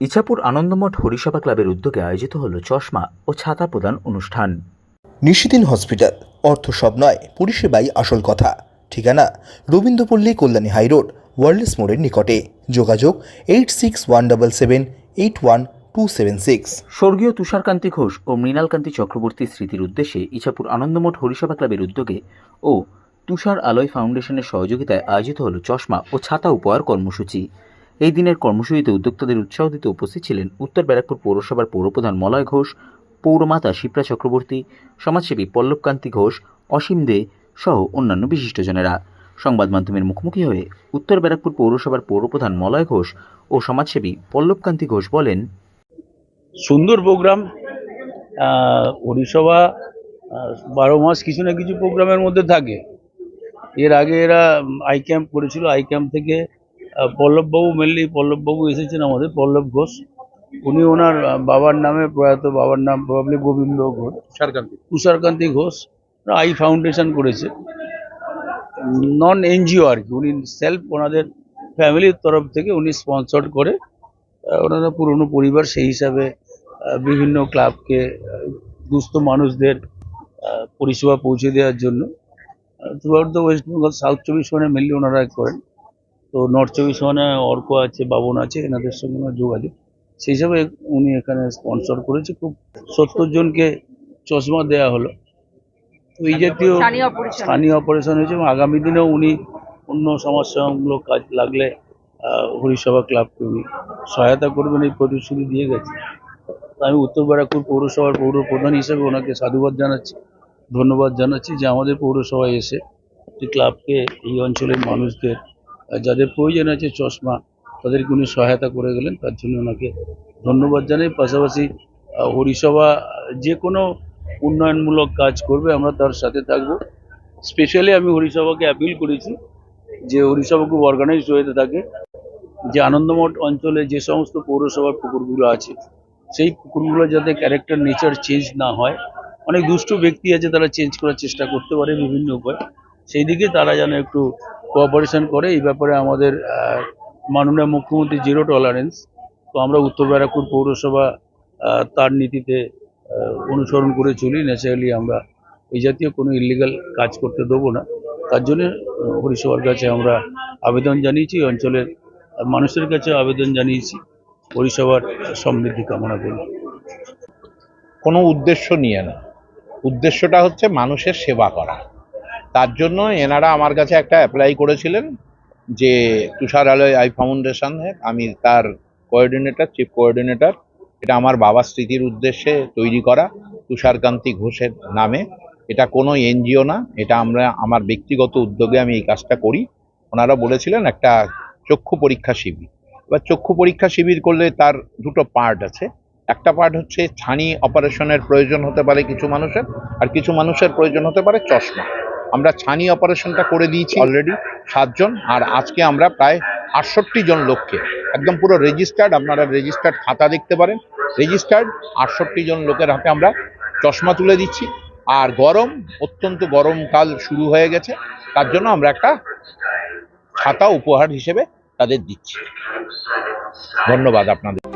ইছাপুর আনন্দমঠ হরিসভা ক্লাবের উদ্যোগে আয়োজিত হল চশমা ও ছাতা প্রদান অনুষ্ঠান। নিশিদিন হসপিটাল অর্থ সব নয় পরিষেবাই আসল কথা। ঠিকানা রবীন্দ্রপল্লী কল্যাণী হাইরোড ওয়ার্ল্ডস মোড়ের নিকটে। যোগাযোগ eight six one double seven eight one two seven six. স্বর্গীয় তুষারকান্তি ঘোষ ও মৃণালকান্তি চক্রবর্তী স্মৃতির উদ্দেশ্যে ইছাপুর আনন্দমঠ হরিসভা ক্লাবের উদ্যোগে ও তুষার আলয় ফাউন্ডেশনের সহযোগিতায় আয়োজিত হল চশমা ও ছাতা উপহার কর্মসূচি। এই দিনের কর্মসূচিতে উদ্যোক্তাদের উৎসাহ দিতে উপস্থিত ছিলেন উত্তর ব্যারাকপুর পৌরসভার পৌরপ্রধান মলয় ঘোষ, পৌরমাতা শিপ্রা চক্রবর্তী, সমাজসেবী পল্লবকান্তি ঘোষ, অসীম দে সহ অন্যান্য বিশিষ্টজনেরা। সংবাদ মাধ্যমের মুখোমুখি হয়ে উত্তর ব্যারাকপুর পৌরসভার পৌরপ্রধান মলয় ঘোষ ও সমাজসেবী পল্লবকান্তি ঘোষ বলেন, সুন্দর প্রোগ্রাম। পরিষেবা বারো মাস কিছু না কিছু প্রোগ্রামের মধ্যে থাকে। এর আগে এরা আই ক্যাম্প করেছিল আই ক্যাম্প থেকে পল্লববাবু মেনলি পল্লববাবু এসেছেন আমাদের পল্লব ঘোষ। উনি ওনার বাবার নামে প্রয়াত বাবার নাম probably Gobinda Ghosh. Tusharkanti. Ghosh eye foundation করেছে। নন এনজিও আর কি উনি সেলফ ওনাদের ফ্যামিলির তরফ থেকে উনি স্পন্সর করে ওনারা পুরনো পরিবার সেই হিসাবে বিভিন্ন ক্লাবকে দুস্থ মানুষদের পরিষেবা পৌঁছে দেওয়ার জন্য। Throughout the West Bengal South চব্বিশ পরগনা মেনলি ওনারা করেন। তো নর্থ চব্বিশ পরগনায় অর্ক আছে বাবন আছে এনাদের সঙ্গে ওনার যোগাযোগ সেই হিসাবে উনি এখানে স্পন্সর করেছে খুব সত্তর জনকে চশমা দেওয়া হলো। তো এই জাতীয় স্থানীয় অপারেশন হয়েছে এবং আগামী দিনেও উনি অন্য সমাজসেবামূলক কাজ লাগলে হরিসভা ক্লাবকে উনি সহায়তা করবেন এই প্রতিশ্রুতি দিয়ে গেছে। আমি উত্তর ব্যারাকপুর পৌরসভার পৌর প্রধান হিসেবে ওনাকে সাধুবাদ জানাচ্ছি ধন্যবাদ জানাচ্ছি যে আমাদের পৌরসভায় এসে এই ক্লাবকে এই অঞ্চলের মানুষদের যাদের প্রয়োজন আছে চশমা, তাদেরকে উনি সহায়তা করে গেলেন, তার জন্য ওনাকে ধন্যবাদ জানাই। পাশাপাশি হরিসভা যে কোনো উন্নয়নমূলক কাজ করবে, আমরা তার সাথে থাকব। স্পেশালি আমি হরিসভাকে অ্যাপিল করেছি যে হরিসভা খুব অর্গানাইজড হয়ে থাকে। যে আনন্দমঠ অঞ্চলে যে সমস্ত পৌরসভার পুকুরগুলো আছে, সেই পুকুরগুলো যাতে ক্যারেক্টার নেচার চেঞ্জ না হয়, অনেক দুষ্ট ব্যক্তি আছে তারা চেঞ্জ করার চেষ্টা করতে পারে বিভিন্ন উপায়। সেই দিকে তারা যেন একটু কোঅপারেশন করে, এই ব্যাপারে আমাদের মাননীয় মুখ্যমন্ত্রী জিরো টলারেন্স তো আমরা উত্তর ব্যারাকপুর পৌরসভা তার নীতিতে অনুসরণ করে চলি। ন্যাচারালি আমরা এই জাতীয় কোনো ইলিগাল কাজ করতে দেবো না। তার জন্য পরিষেবার কাছে আমরা আবেদন জানিয়েছি, অঞ্চলের মানুষের কাছে আবেদন জানিয়েছি। পরিষেবার সমৃদ্ধি কামনা করি। কোনো উদ্দেশ্য নিয়ে না। উদ্দেশ্যটা হচ্ছে মানুষের সেবা করা। তার জন্য এনারা আমার কাছে একটা অ্যাপ্লাই করেছিলেন যে তুষার আলয় আই ফাউন্ডেশনের আমি তার কোঅর্ডিনেটর চিফ কোঅর্ডিনেটর এটা আমার বাবার স্মৃতির উদ্দেশ্যে তৈরি করা তুষারকান্তি ঘোষের নামে। এটা কোনো এনজিও না, এটা আমরা, আমার ব্যক্তিগত উদ্যোগে আমি এই কাজটা করি। ওনারা বলেছিলেন একটা চক্ষু পরীক্ষা শিবির। এবার চক্ষু পরীক্ষা শিবির করলে তার দুটো পার্ট আছে। একটা পার্ট হচ্ছে ছানি অপারেশনের প্রয়োজন হতে পারে কিছু মানুষের, আর কিছু মানুষের প্রয়োজন হতে পারে চশমা। আমরা ছানি অপারেশনটা করে দিয়েছি অলরেডি সাতজন, আর আজকে আমরা প্রায় আটষট্টি জন লোককে, একদম পুরো রেজিস্টার্ড আপনারা রেজিস্টার্ড খাতা দেখতে পারেন রেজিস্টার্ড আটষট্টি জন লোকের হাতে আমরা চশমা তুলে দিচ্ছি, আর গরম, অত্যন্ত গরমকাল শুরু হয়ে গেছে, তার জন্য আমরা একটা ছাতা উপহার হিসেবে তাদের দিচ্ছি। ধন্যবাদ আপনাদের।